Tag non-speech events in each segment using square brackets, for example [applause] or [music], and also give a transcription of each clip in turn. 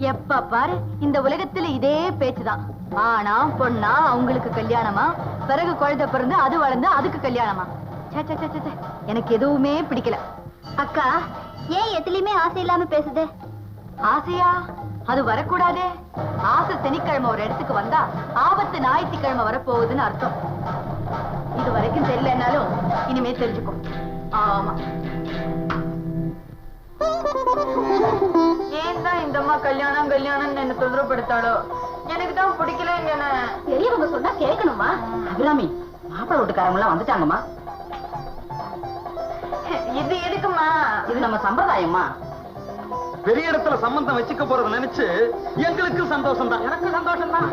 எப்ப பாரு இந்த உலகத்துல இதே பேச்சுதான். ஆனா பொண்ணா அவங்களுக்கு கல்யாணமா? பிறகு குழந்தை பிறந்து அது வளர்ந்து அதுக்கு கல்யாணமா? எனக்கு எதுவுமே பிடிக்கல. அக்கா ஏன் எதுலயுமே ஆசை இல்லாம பேசுது? ஆசையா? அது வரக்கூடாதே. ஆசை சனிக்கிழமை ஒரு இடத்துக்கு வந்தா ஆபத்து ஞாயிற்றுக்கிழமை வரப்போகுதுன்னு அர்த்தம். இது வரைக்கும் தெரியலனாலும் இனிமே தெரிஞ்சுக்கும் ஆமா. ஏன் தான் இந்த அம்மா கல்யாணம் கல்யாணம் என்ன தொந்தரப்படுத்தாளோ எனக்கு தான் பிடிக்கலங்க பெரியவங்க சொன்னா கேட்கணுமா? அபிராமி மாப்பிள்ளை வீட்டுக்காரங்க எல்லாம் வந்துட்டாங்கம்மா. இது எதுக்குமா இது நம்ம சம்பிரதாயம்மா. பெரிய இடத்துல சம்பந்தம் வச்சுக்க போறத நினைச்சு எங்களுக்கு சந்தோஷம் தான் எனக்கு சந்தோஷம் தான்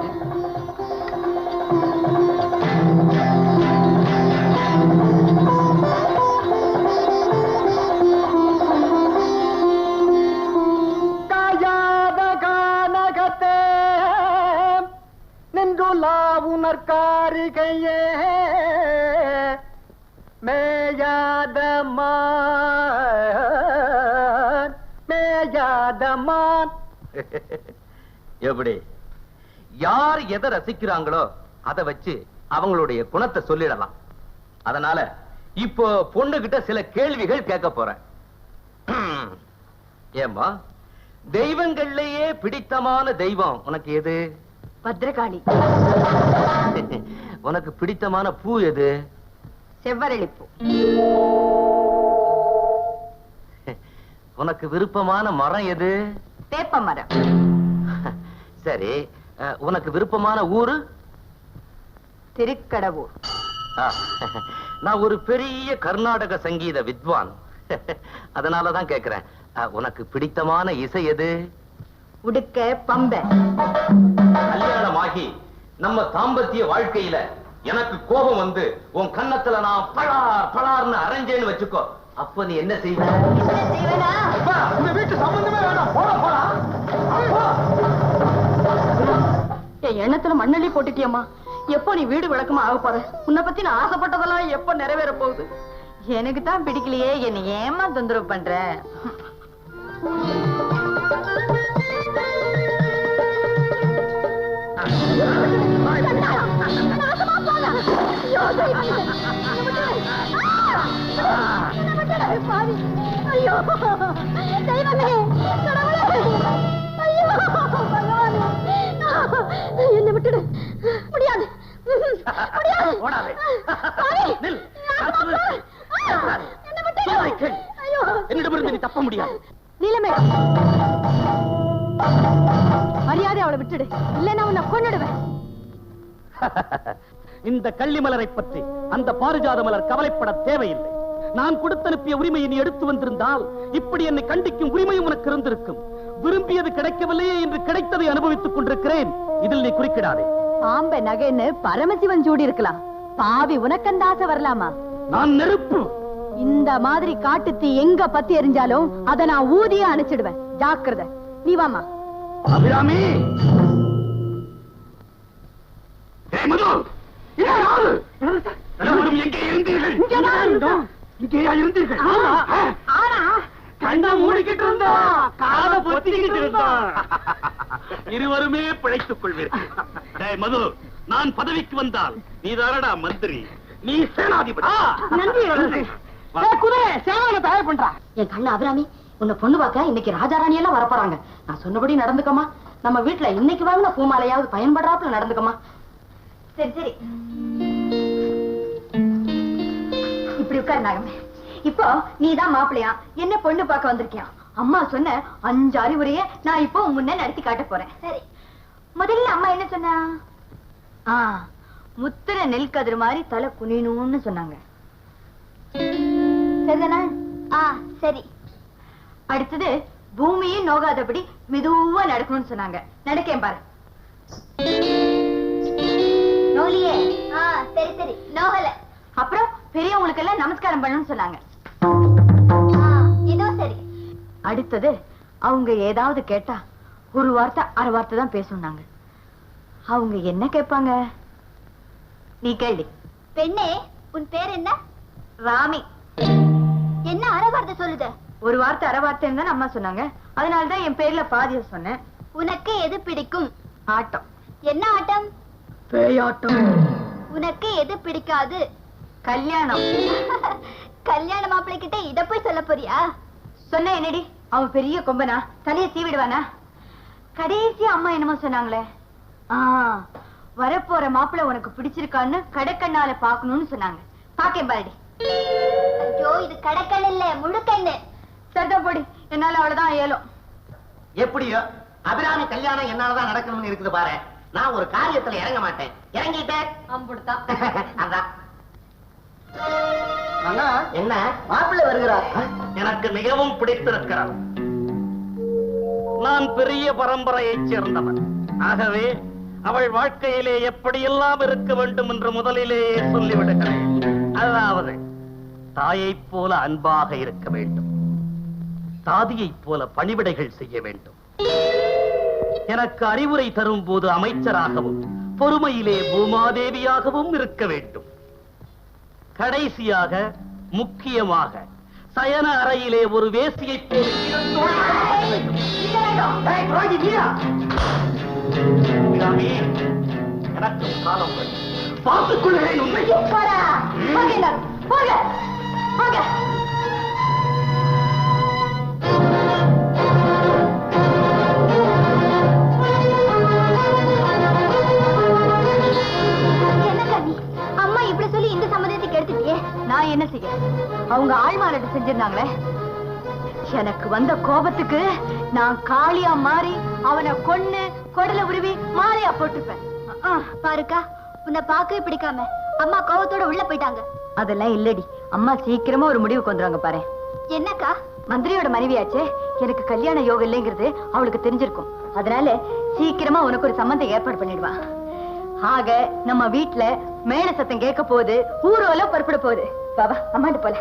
மேயாத மான் மேயாத மான் எப்படி? யார் எதை ரசிக்கிறாங்களோ அதை வச்சு அவங்களுடைய குணத்தை சொல்லிடலாம். அதனால இப்போ பொண்ணுகிட்ட சில கேள்விகள் கேட்க போறேன். [clears throat] ஏம்மா தெய்வங்கள்லயே பிடித்தமான தெய்வம் உனக்கு எது? பத்ரகாளி. [laughs] உனக்கு பிடித்தமான பூ எது? செவ்வரளிப்பூ. உனக்கு விருப்பமான மரம் எது? வேப்ப மரம். சரி உனக்கு விருப்பமான ஊரு? திருக்கடவூர். நான் ஒரு பெரிய கர்நாடக சங்கீத வித்வான். அதனாலதான் கேக்குறேன். உனக்கு பிடித்தமான இசை எது? உடுக்க பம்பை. கல்யாணமாகி நம்ம தாம்பத்திய வாழ்க்கையில எனக்கு கோபம் வந்து உன் கன்னத்துல நான் பளார் பளார்னு அரைஞ்சேன்னு வச்சுக்கோ. அப்ப நீ என்ன செய்வ? இந்த வீட்டு சம்பந்தமே வேணாம். போடா போடா. என் எண்ணத்துல மண்ணள்ளி போட்டுட்டியம்மா. எப்போ நீ வீடு விளக்கமா ஆக போற? உன்னை பத்தி நான் ஆசைப்பட்டதெல்லாம் எப்போ நிறைவேற போகுது? எனக்கு தான் பிடிக்கலையே. என்னை ஏமா தொந்தரவு பண்ற? ஐயோ தெய்வமே கடவுளே. ஐயோ பகவானே. என்ன விட்டுடு. முடியாது. ஓடாதே. நில். என்னை விட்டுடு. ஐயோ. என்னிடமிருந்து நீ தப்ப முடியாது. நீலமே மரியாதை அவளை விட்டுடு. இல்லைன்னா உன்னை கொன்னுடுவேன். இந்த கள்ளி மலரை பற்றி அந்த பாரிஜாத மலர் கவலைப்பட தேவையில்லை. நான் கொடுத்தனுப்பிய உரிமையை நீ எடுத்து வந்திருந்தால் இப்படி என்னை கண்டிக்கும் உரிமையும் உனக்கு இருந்திருக்கும். விரும்பியது கிடைக்கவில்லையே என்று கிடைத்ததை அனுபவித்துக் கொண்டிருக்கிறேன். இதில் நீ குறுக்கிடாதே. பாம்பை நகைன்னு பரமசிவன் சூடி இருக்கலாம். பாவி உனக்கு அந்த ஆசை வரலாமா? நான் நெருப்பு. இந்த மாதிரி காட்டு தீ எங்க பத்தி எரிஞ்சாலும் அத நான் ஊதிய அணைச்சிடுவேன் ஜாக்கிரதை. நீ வாமா அபிராமி! ஏய் மது! எங்கே இருந்தீர்கள்? இங்கேயா இருந்தீர்கள். ஆனா கண்ணா மூடிக்கிட்டு இருந்தா காத பொத்திக்கிட்டு இருந்தா இருவருமே பிழைத்துக் கொள்வீர்கள். டேய் மது நான் பதவிக்கு வந்தால் நீ தானடா மந்திரி? நீ சேனாதிபதி. நன்றி குதிரை சேனான தயார் பண்றா. என் கண்ணு அபிராமி உன்னை பொண்ணு பார்க்க இன்னைக்கு ராஜாராணி எல்லாம் வரப்போறாங்க. நான் சொன்னபடி நடந்துக்கமா நம்ம வீட்டுல இன்னைக்கு வாங்கின பூமாலையாவது பயன்படுறாப்புல நடந்துக்கமா சரி சரி. உட்கார் நாகமே இப்போ நீதான் மாப்பிள்ளையா? என்ன பொண்ணு பார்க்க வந்திருக்கியா? அம்மா சொன்ன அஞ்சு அறிவுரைய நான் இப்போ உன் முன்ன நடத்தி காட்ட போறேன். சரி. முதல்ல அம்மா என்ன சொன்னா? ஆ முத்திர நெல் கதிர் மாதிரி தலை குனியணும்னு சொன்னாங்க. சரிதானா? ஆ சரி. அடுத்தது பூமியும் நோகாதபடி மெதுவா நடக்கணும்னு சொன்னாங்க. நடக்கேன் பாரு. நோலியே. ஆ சரி சரி. நோகலை. பெரியவங்களுக்கு எல்லாம் நமஸ்காரம் பண்ணணும்னு சொன்னாங்க. ஆ இதுவும் சரி. அடுத்தது அவங்க ஏதாவது கேட்டா ஒரு வார்த்தை அரை வார்த்தை தான் பேசுனாங்க. அவங்க என்ன கேட்பாங்க? நீ கேள்வி பெண்ணே உன் பேர் என்ன? ராமி. என்ன அரை வார்த்தை சொல்லுத? ஒரு வார்த்தை அரை வார்த்தைன்னு தான் அம்மா சொன்னாங்க. அதனாலதான் என் பேர்ல பாதிய சொன்னேன். உனக்கு எது பிடிக்கும்? ஆட்டம். என்ன ஆட்டம்? பேயாட்டம். உனக்கு எது பிடிக்காது? கல்யாணம். கல்யாண மாப்பிள்ளை கிட்ட இத போய் சொல்ல போறியா? சொன்ன என்னடி? அவன் பெரிய கொம்பனா? தலையை சீவிடுவானா? கடைசியா அம்மா என்னமோ சொன்னாங்களே. ஆ வரப்போற மாப்பிள்ளை உனக்கு பிடிச்சிருக்கான்னு கடைக்கண்ணால பாக்கணும்னு சொன்னாங்க. பாக்கேன் பாருடி. ஐயோ இது கடக்கண் இல்ல முழுக்கண்ணு சரிதான் போடி என்னால அவ்வளவுதான் ஏலும் எப்படியோ அபிராமி கல்யாணம் என்னாலதான் நடக்கணும்னு இருக்குது பாரு. நான் ஒரு காரியத்துல இறங்க மாட்டேன். இறங்கிட்டேன் அம்புடுதான் [laughs] அதான். என்ன? மாப்பிள்ளை வருகிறார். எனக்கு மிகவும் பிடித்திருக்கிறார். நான் பெரிய பரம்பரையைச் சேர்ந்தவன். ஆகவே அவள் வாழ்க்கையிலே எப்படியெல்லாம் இருக்க வேண்டும் என்று முதலிலேயே சொல்லிவிடுகிறேன். அதாவது தாயைப் போல அன்பாக இருக்க வேண்டும். தாதியைப் போல பணிவிடைகள் செய்ய வேண்டும். எனக்கு அறிவுரை தரும் போது அமைச்சராகவும் பொறுமையிலே பூமாதேவியாகவும் இருக்க வேண்டும். கடைசியாக முக்கியமாக சயன அறையிலே ஒரு வேசியை எனக்கும் காலம் பார்த்துக் கொள்கிறேன் உண்மை அவங்க ஆழ்மாலட்டு செஞ்சிருந்தாங்களே. எனக்கு வந்த கோபத்துக்கு நான் காளியா மாறி அவனை கொன்னு கொடல உருவி மாலையா போட்டுப்பேன். பாருக்கா உன்னை பார்க்கவே பிடிக்காம அம்மா கோவத்தோட உள்ள போயிட்டாங்க. அதெல்லாம் இல்லடி. அம்மா சீக்கிரமா ஒரு முடிவுக்கு வந்துருவாங்க பாரு. என்னக்கா? மந்திரியோட மனைவியாச்சே. எனக்கு கல்யாண யோகம் இல்லைங்கிறது அவளுக்கு தெரிஞ்சிருக்கும். அதனால சீக்கிரமா உனக்கு ஒரு சம்மந்தம் ஏற்பாடு பண்ணிடுவா. ஆக நம்ம வீட்ல மேல சத்தம் கேட்க போகுது ஊர்வலம் புறப்பட போகுது பாபா அம்மாட்டு போல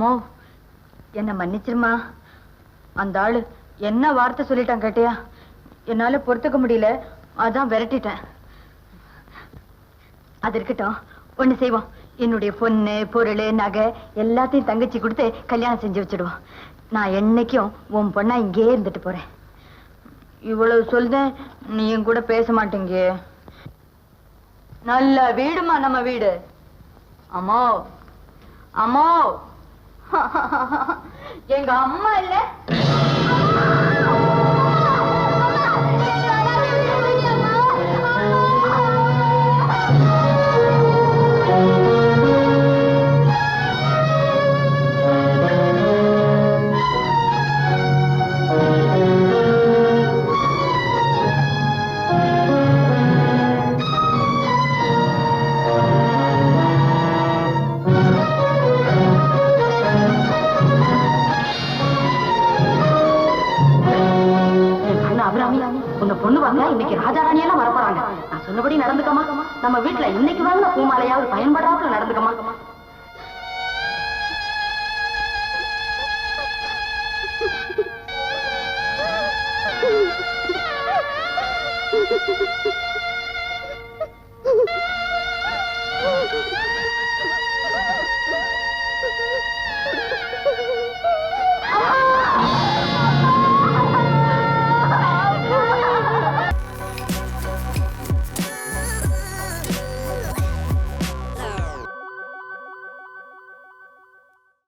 அம்மோ என்ன மன்னிச்சிருமா? அந்த ஆளு என்ன வார்த்தை சொல்லிட்டான் கேட்டியா? என்னால பொறுத்துக்க முடியல. அதான் விரட்டிட்டேன். அது இருக்கட்டும். ஒண்ணு செய்வோம். என்னுடைய பொண்ணு பொருள் நகை எல்லாத்தையும் தங்கச்சி கொடுத்து கல்யாணம் செஞ்சு வச்சிடுவோம். நான் என்னைக்கும் உன் பொண்ணா இங்கேயே இருந்துட்டு போறேன். இவ்வளவு சொல்றேன். நீ என் கூட பேச மாட்டேங்க. நல்ல வீடுமா நம்ம வீடு? அம்மா. அம்மா. [laughs] எங்க அம்மா இல்ல? இன்னைக்கு ராஜாராணி எல்லாம் வரப்போறாங்க நான் சொன்னபடி நடந்துக்கமா நம்ம வீட்டுல இன்னைக்கு வாங்கின பூமாலையாவது பயன்படாத நடந்துக்கமா